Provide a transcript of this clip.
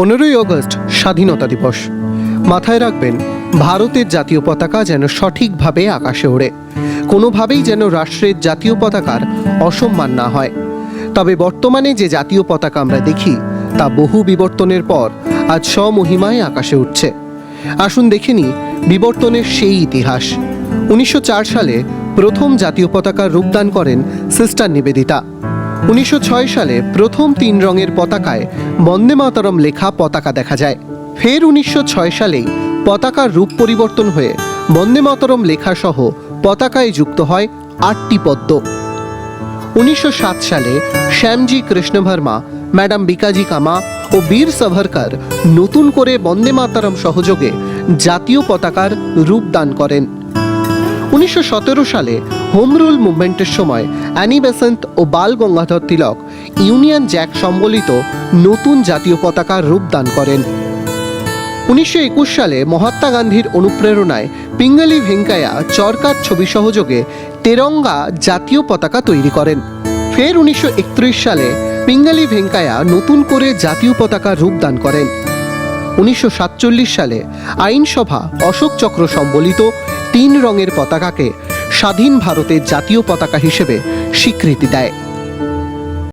পনেরোই আগস্ট স্বাধীনতা দিবস। মাথায় রাখবেন, ভারতের জাতীয় পতাকা যেন সঠিকভাবে আকাশে ওড়ে। কোনোভাবেই যেন রাষ্ট্রের জাতীয় পতাকার অসম্মান না হয়। তবে বর্তমানে যে জাতীয় পতাকা আমরা দেখি, তা বহু বিবর্তনের পর আজ স্বমহিমায় আকাশে উঠছে। আসুন দেখে নিই বিবর্তনের সেই ইতিহাস। উনিশশো চার সালে প্রথম জাতীয় পতাকার রূপদান করেন সিস্টার নিবেদিতা। উনিশশো ছয় সালে প্রথম তিন রঙের পতাকায় বন্দে মাতরম লেখা পতাকা দেখা যায়। ফের উনিশশো ছয় সালেই পতাকার রূপ পরিবর্তন হয়ে বন্দে মাতরম লেখা সহ পতাকায় যুক্ত হয় আটটি পদ্ম। উনিশশো সাত সালে শ্যামজি কৃষ্ণ ভার্মা ম্যাডাম বিকাজি কামা ও বীর সাভারকার নতুন করে বন্দে মাতারম সহযোগে জাতীয় পতাকার রূপ দান করেন। উনিশশো সতেরো সালে হোম রুল মুভমেন্টের সময় অ্যানি বেসেন্ট ও বাল গঙ্গাধর তিলক ইউনিয়ন জ্যাক সম্বলিত নতুন জাতীয় পতাকার রূপ দান করেন। উনিশশো সালে মহাত্মা গান্ধীর অনুপ্রেরণায় পিঙ্গালি ভেঙ্কাইয়া চরকার ছবি সহযোগে তেরঙ্গা জাতীয় পতাকা তৈরি করেন। ফের উনিশশো একত্রিশ সালে পিঙ্গালি ভেঙ্কাইয়া নতুন করে জাতীয় পতাকার রূপ দান করেন। উনিশশো সাতচল্লিশ সালে আইনসভা অশোক চক্র সম্বলিত তিন রঙের পতাকাকে স্বাধীন ভারতের জাতীয় পতাকা হিসেবে স্বীকৃতি দেয়।